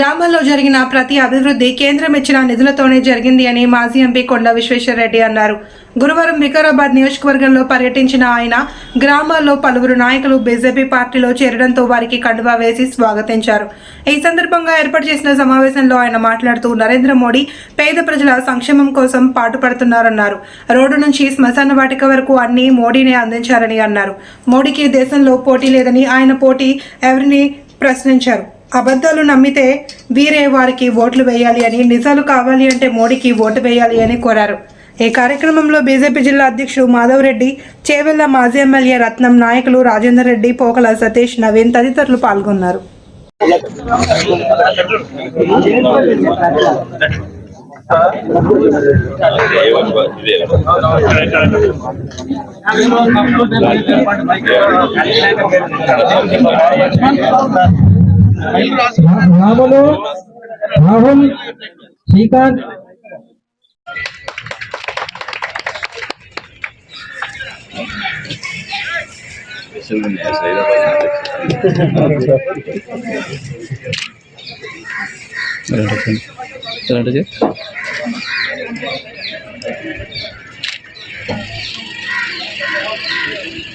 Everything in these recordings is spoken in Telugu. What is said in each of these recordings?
గ్రామాల్లో జరిగిన ప్రతి అభివృద్ధి కేంద్రం ఇచ్చిన నిధులతోనే జరిగింది అని మాజీ ఎంపీ కొండ విశ్వేశ్వరరెడ్డి అన్నారు. గురువారం వికారాబాద్ నియోజకవర్గంలో పర్యటించిన ఆయన గ్రామాల్లో పలువురు నాయకులు బీజేపీ పార్టీలో చేరడంతో వారికి కండువా వేసి స్వాగతించారు. ఈ సందర్భంగా ఏర్పాటు చేసిన సమావేశంలో ఆయన మాట్లాడుతూ నరేంద్ర మోడీ పేద ప్రజల సంక్షేమం కోసం పాటుపడుతున్నారన్నారు. రోడ్డు నుంచి శ్మశాన వాటిక వరకు అన్ని మోడీనే అందించారని అన్నారు. మోడీకి దేశంలో పోటీ లేదని ఆయన పోటీ ఎవరిని ప్రశ్నించారు? అబద్ధాలు నమ్మితే వీరే వారికి ఓట్లు వేయాలి అని నిజాలు కావాలి అంటే మోడీకి ఓటు వేయాలి అని కోరారు. ఈ కార్యక్రమంలో బీజేపీ జిల్లా అధ్యక్షుడు మాధవ్ రెడ్డి చేవెళ్ళ మాజీ ఎమ్మెల్యే రత్నం నాయకులు రాజేందర్ రెడ్డి పోకల సతీష్ నవీన్ తదితరులు పాల్గొన్నారు. రాములు రాహుల్ శ్రీకాంత్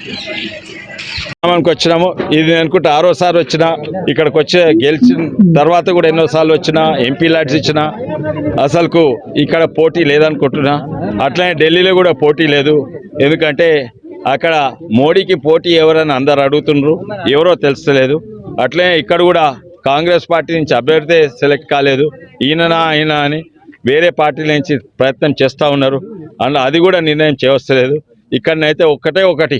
గ్రామానికి వచ్చినాము. ఇది అనుకుంటే ఆరోసారి వచ్చిన ఇక్కడికి వచ్చే గెలిచిన తర్వాత కూడా ఎన్నోసార్లు వచ్చిన ఎంపీ లాడ్స్ ఇచ్చిన అసలుకు ఇక్కడ పోటీ లేదనుకుంటున్నా. అట్లనే ఢిల్లీలో కూడా పోటీ లేదు. ఎందుకంటే అక్కడ మోడీకి పోటీ ఎవరని అందరు అడుగుతుండ్రు. ఎవరో తెలుస్తలేదు. అట్లనే ఇక్కడ కూడా కాంగ్రెస్ పార్టీ నుంచి అభ్యర్థి సెలెక్ట్ కాలేదు. ఈయననా ఆయన అని వేరే పార్టీల నుంచి ప్రయత్నం చేస్తూ ఉన్నారు. అందులో అది కూడా నిర్ణయం చేయవస్తలేదు. ఇక్కడనైతే ఒక్కటే ఒకటి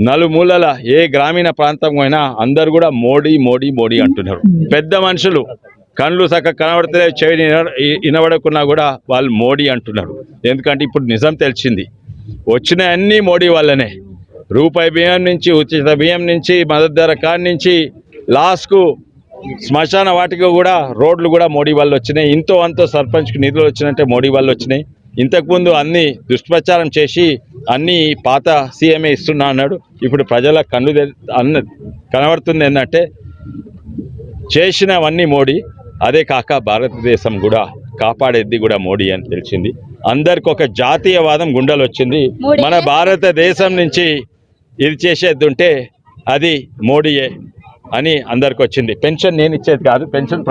నలుమూలల ఏ గ్రామీణ ప్రాంతం అయినా అందరు కూడా మోడీ మోడీ మోడీ అంటున్నారు. పెద్ద మనుషులు కళ్ళు సక్క కనబడితే చెవి విన- వినబడకున్నా కూడా వాళ్ళు మోడీ అంటున్నారు. ఎందుకంటే ఇప్పుడు నిజం తెలిసింది. వచ్చిన అన్నీ మోడీ వల్లనే రూపాయి బియ్యం నుంచి ఉచిత బియ్యం నుంచి మద్దతు ధర కాడి నుంచి లాస్ట్కు శ్మశాన వాటికి కూడా రోడ్లు కూడా మోడీ వాళ్ళు వచ్చినాయి. ఇంతో అంతో సర్పంచ్కి నిధులు వచ్చినట్టే మోడీ వాళ్ళు వచ్చినాయి. ఇంతకుముందు అన్ని దుష్ప్రచారం చేసి అన్ని పాత సీఎంఏ ఇస్తున్నా అన్నాడు. ఇప్పుడు ప్రజల కన్ను అన్న కనబడుతుంది ఏంటంటే చేసినవన్నీ మోడీ అదే కాక భారతదేశం కూడా కాపాడేది కూడా మోడీ అని తెలిసింది. అందరికి ఒక జాతీయవాదం గుండెలు వచ్చింది. మన భారతదేశం నుంచి ఇది చేసేది ఉంటే అది మోడీయే అని అందరికి వచ్చింది. పెన్షన్ నేను ఇచ్చేది కాదు పెన్షన్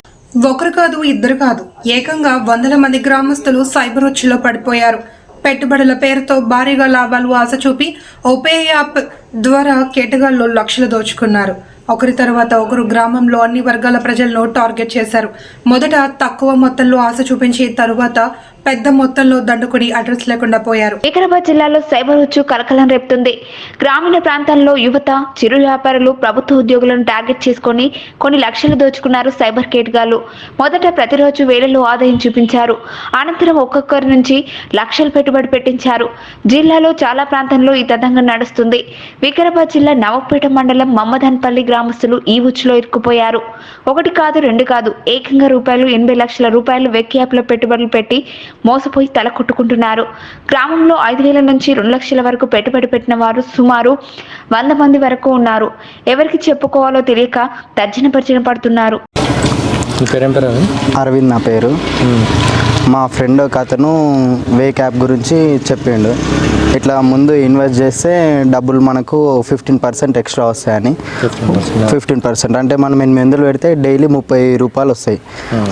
ఒకరు కాదు ఇద్దరు కాదు. ఏకంగా వందల మంది గ్రామస్తులు సైబర్ ఉచ్చులో పడిపోయారు. పెట్టుబడుల పేరుతో భారీగా లాభాలు ఆశ చూపి ఓపే యాప్ ద్వారా కేటగాళ్ళు లక్షలు దోచుకున్నారు. ఒకరి తర్వాత ఒకరు గ్రామంలో అన్ని వర్గాల ప్రజలను టార్గెట్ చేశారు. మొదట తక్కువ మొత్తంలో ఆశ చూపించి తరువాత పెద్ద మొత్తంలో దండుకుని అడ్రస్ లేకుండా పోయారు. వికారాబాద్ జిల్లాలో సైబర్ ఉచ్చు కలకలం రేపుతుంది. గ్రామీణ ప్రాంతాల్లో యువత చిరు వ్యాపారులు ప్రభుత్వ ఉద్యోగులను టార్గెట్ చేసుకొని కొన్ని లక్షలు దోచుకున్నారు సైబర్ కేటగాళ్ళు మొదట ప్రతిరోజు వేలలో ఆదాయం చూపించారు. అనంతరం ఒక్కొక్కరి నుంచి లక్షలు పెట్టుబడి పెట్టించారు. జిల్లాలో చాలా ప్రాంతంలో ఈ తతంగం నడుస్తుంది. వికారాబాద్ జిల్లా నవపేట మండలం మమ్మదన్పల్లి గ్రామస్తులు ఈ ఉచ్చులో ఇరుక్కుపోయారు. ఒకటి కాదు రెండు కాదు ఏకంగా రూపాయలు ఎనభై లక్షల రూపాయలు వెక్ యాప్లో పెట్టుబడులు పెట్టి మోసపోయి తల కొట్టుకుంటున్నారు. గ్రామంలో ఐదు వేల నుంచి రెండు లక్షల వరకు పెట్టుబడి పెట్టిన వారు సుమారు వంద మంది వరకు ఉన్నారు. ఎవరికి చెప్పుకోవాలో తెలియక తర్జన భర్జన పడుతున్నారు? అరవింద్ నా పేరు. మా ఫ్రెండ్ ఒక అతను వే క్యాప్ గురించి చెప్పిండు. ఇట్లా ముందు ఇన్వెస్ట్ చేస్తే డబ్బులు మనకు ఫిఫ్టీన్ పర్సెంట్ ఎక్స్ట్రా వస్తాయని. 15%. Fifteen percent. అంటే మనం ఎనిమిది వందలు పెడితే డైలీ ముప్పై రూపాయలు వస్తాయి.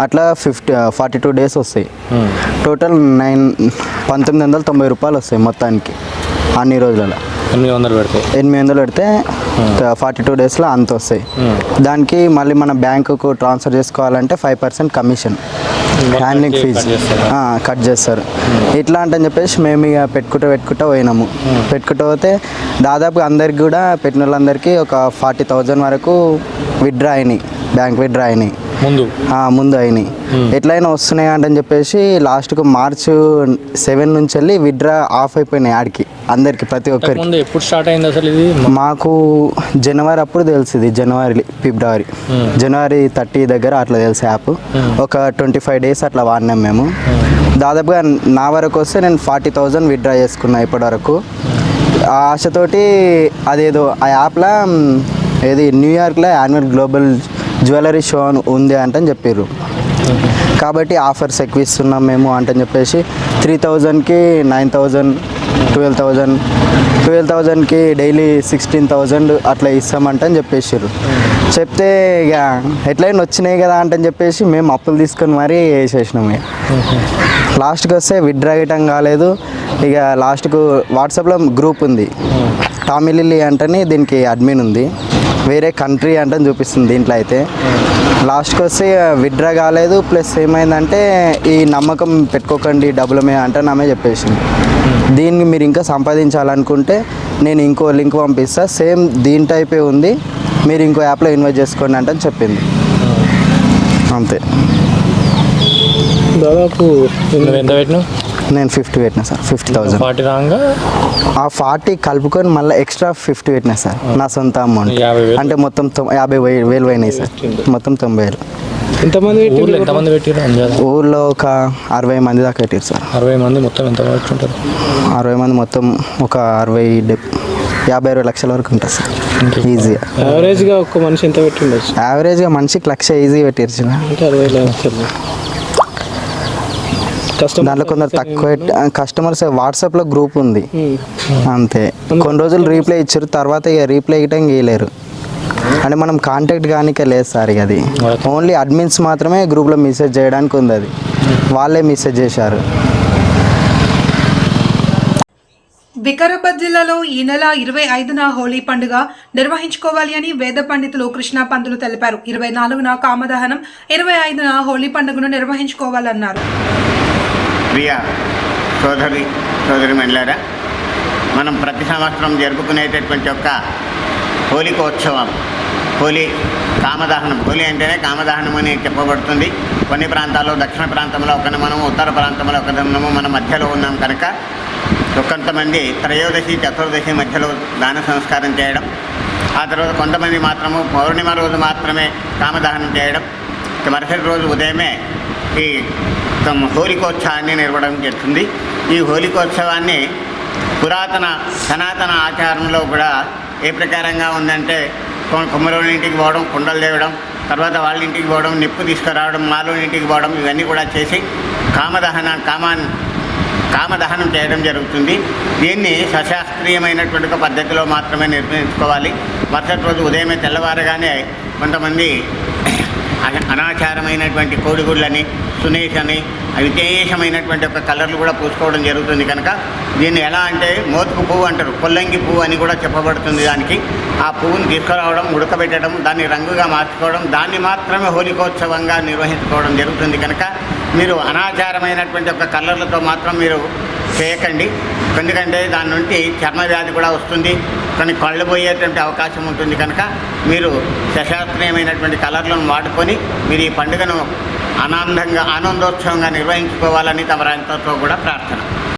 అట్లా ఫిఫ్టీ ఫార్టీ టూ డేస్ వస్తాయి. టోటల్ నైన్ పంతొమ్మిది వందల తొంభై రూపాయలు వస్తాయి మొత్తానికి అన్ని రోజులలో. ఎనిమిది వందలు పెడతాయి ఎనిమిది వందలు పెడితే ఫార్టీ టూ డేస్లో అంత వస్తాయి. దానికి మళ్ళీ మన బ్యాంకుకు ట్రాన్స్ఫర్ చేసుకోవాలంటే five percent commission. Handling fee? Cut చేస్తారు. ఇట్లా అంటని చెప్పేసి మేము ఇక పెట్టుకుంటూ పెట్టుకుంటూ పోయినాము. పెట్టుకుంటూ పోతే దాదాపు అందరికి కూడా పెట్టిన వాళ్ళందరికీ ఒక ఫార్టీ థౌజండ్ వరకు విత్డ్రా అయినాయి. బ్యాంక్ విత్డ్రా అయినాయి. ముందు? ముందు అయినాయి. ఎట్లయినా వస్తున్నాయి అంటని చెప్పేసి లాస్ట్కు మార్చ్ సెవెన్ నుంచి వెళ్ళి విత్డ్రా ఆఫ్ అయిపోయినాయి ఆడికి అందరికి ప్రతి ఒక్కరికి. ఎప్పుడు స్టార్ట్ అయింది అసలు ఇది? మాకు జనవరి అప్పుడు తెలిసింది జనవరి ఫిబ్రవరి. జనవరి థర్టీ దగ్గర అట్లా తెలుసు యాప్. ఒక ట్వంటీ ఫైవ్ డేస్ అట్లా వాడినాం మేము. దాదాపుగా నా వరకు వస్తే నేను ఫార్టీ థౌజండ్ విత్డ్రా చేసుకున్నా ఇప్పటి వరకు ఆ ఆశతోటి అదేదో ఆ యాప్లో ఏది న్యూయార్క్లో యాన్యువల్ గ్లోబల్ జ్యువెలరీ షో ఉంది అంటని చెప్పారు కాబట్టి ఆఫర్స్ ఎక్కువ ఇస్తున్నాం మేము అంటని చెప్పేసి త్రీ థౌజండ్కి nine thousand twelve thousand twelve థౌజండ్కి డైలీ సిక్స్టీన్ థౌజండ్ అట్లా ఇస్తామంటని చెప్పేసారు చెప్తే ఇక ఎట్లయినా వచ్చినాయి కదా అంటని చెప్పేసి మేము అప్పులు తీసుకొని మరీ వేసేసినాం ఇక లాస్ట్కి వస్తే విత్డ్రా అయ్యటం కాలేదు. ఇక లాస్ట్కు వాట్సాప్లో గ్రూప్ ఉంది. టామిలిల్లీ అంటని దీనికి అడ్మిన్ ఉంది. వేరే కంట్రీ అంటని చూపిస్తుంది దీంట్లో అయితే. లాస్ట్కి వస్తే విత్డ్రా కాలేదు. ప్లస్ ఏమైందంటే ఈ నమ్మకం పెట్టుకోకండి డబ్బులమే అంటే నామే చెప్పేసింది. దీన్ని మీరు ఇంకా సంపాదించాలనుకుంటే నేను ఇంకో లింక్ పంపిస్తా. సేమ్ దీని టైపే ఉంది. మీరు ఇంకో యాప్లో ఇన్వెస్ట్ చేసుకోండి అంటే చెప్పింది. అంతే. దాదాపు ఎంత పెట్టినావు? నేను ఫిఫ్టీ పెట్టినా సార్ ఫిఫ్టీ థౌజండ్ ఫార్టీ రాగా? ఆ ఫార్టీ కలుపుకొని మళ్ళీ ఎక్స్ట్రా ఫిఫ్టీ పెట్టినా సార్ నా సొంత అమౌంట్. అంటే మొత్తం తొం- యాభై వే- వేలు పోయినాయి సార్ మొత్తం తొంభై వేలు. ఎంతమంది ఊర్లో ఎంతమంది పెట్టారు ఊర్లో ఒక అరవై మంది దాకా పెట్టారు సార్. అరవై మంది మొత్తం ఎంత పెట్టుకుంటారు అరవై మంది మొత్తం ఒక అరవై యాభై అరవై లక్షల వరకు ఉంటుంది సార్. ఈజీగా. యావరేజ్గా ఒక్క మనిషి ఎంత పెట్టి ఉండొచ్చు యావరేజ్గా మనిషికి లక్ష ఈజీగా పెట్టారు సార్ అంటే అరవై లక్షలు. దాంట్లో కొందరు తక్కువ కస్టమర్స్ వాట్సాప్లో గ్రూప్ ఉంది. అంతే. కొన్ని రోజులు రీప్లై ఇచ్చారు తర్వాత ఇక రీప్లై ఇవ్వటం గీయలేరు అంటే మనం కాంటాక్ట్ కానికే లేదు సార్ ఇక అది. ఓన్లీ అడ్మిన్స్ మాత్రమే గ్రూప్లో మెసేజ్ చేయడానికి ఉంది అది. వాళ్ళే మెసేజ్ చేశారు. వికారాబాద్ జిల్లాలో ఈ నెల ఇరవై ఐదున హోలీ పండుగ నిర్వహించుకోవాలి అని వేద పండితులు కృష్ణా పంతులు తెలిపారు. ఇరవై నాలుగున కామదహనం ఇరవై ఐదున హోలీ పండుగను నిర్వహించుకోవాలన్నారు. ప్రియ సోదరి సోదరి మహిళారా మనం ప్రతి సంవత్సరం జరుపుకునేటటువంటి ఒక హోలికోత్సవం హోలీ కామదహనం. హోలీ అంటేనే కామదహనం అని చెప్పబడుతుంది. కొన్ని ప్రాంతాల్లో దక్షిణ ప్రాంతంలో ఒక మనం ఉత్తర ప్రాంతంలో ఒక మనము మన మధ్యలో ఉన్నాం కనుక కొంతమంది త్రయోదశి చతుర్దశి మధ్యలో దాన సంస్కారం చేయడం. ఆ తర్వాత కొంతమంది మాత్రము పౌర్ణిమ రోజు మాత్రమే కామదహనం చేయడం. మరుసటి రోజు ఉదయమే ఈ హోలికోత్సవాన్ని నిర్వడం చేస్తుంది. ఈ హోలికోత్సవాన్ని పురాతన సనాతన ఆచారంలో కూడా ఏ ప్రకారంగా ఉందంటే కొ- కుమ్మరోని ఇంటికి పోవడం కుండలు తేవడం తర్వాత వాళ్ళ ఇంటికి పోవడం నిప్పు తీసుకురావడం మాలోని ఇంటికి పోవడం ఇవన్నీ కూడా చేసి కామదహన కామాన్ని కామదహనం చేయడం జరుగుతుంది. దీన్ని సశాస్త్రీయమైనటువంటి ఒక పద్ధతిలో మాత్రమే నిర్వహించుకోవాలి మరుసటి రోజు ఉదయమే తెల్లవారగానే కొంతమంది అన- అనాచారమైనటువంటి కోడిగుళ్ళని సునేష్ అని విశేషమైనటువంటి ఒక కలర్లు కూడా పూసుకోవడం జరుగుతుంది కనుక దీన్ని ఎలా అంటే మోతుకు పువ్వు అంటారు. పొల్లంగి పువ్వు అని కూడా చెప్పబడుతుంది దానికి. ఆ పువ్వును తీసుకురావడం ఉడకబెట్టడం దాన్ని రంగుగా మార్చుకోవడం దాన్ని మాత్రమే హోలికోత్సవంగా నిర్వహించుకోవడం జరుగుతుంది కనుక మీరు అనాచారమైనటువంటి ఒక కలర్లతో మాత్రం మీరు చేయకండి. ఎందుకంటే దాని నుండి చర్మ వ్యాధి కూడా వస్తుంది. కొన్ని కళ్ళు పోయేటువంటి అవకాశం ఉంటుంది కనుక మీరు సశాస్త్రీయమైనటువంటి కలర్లను వాడుకొని మీరు ఈ పండుగను ఆనందంగా ఆనందోత్సవంగా నిర్వహించుకోవాలని తమరంతో కూడా ప్రార్థన.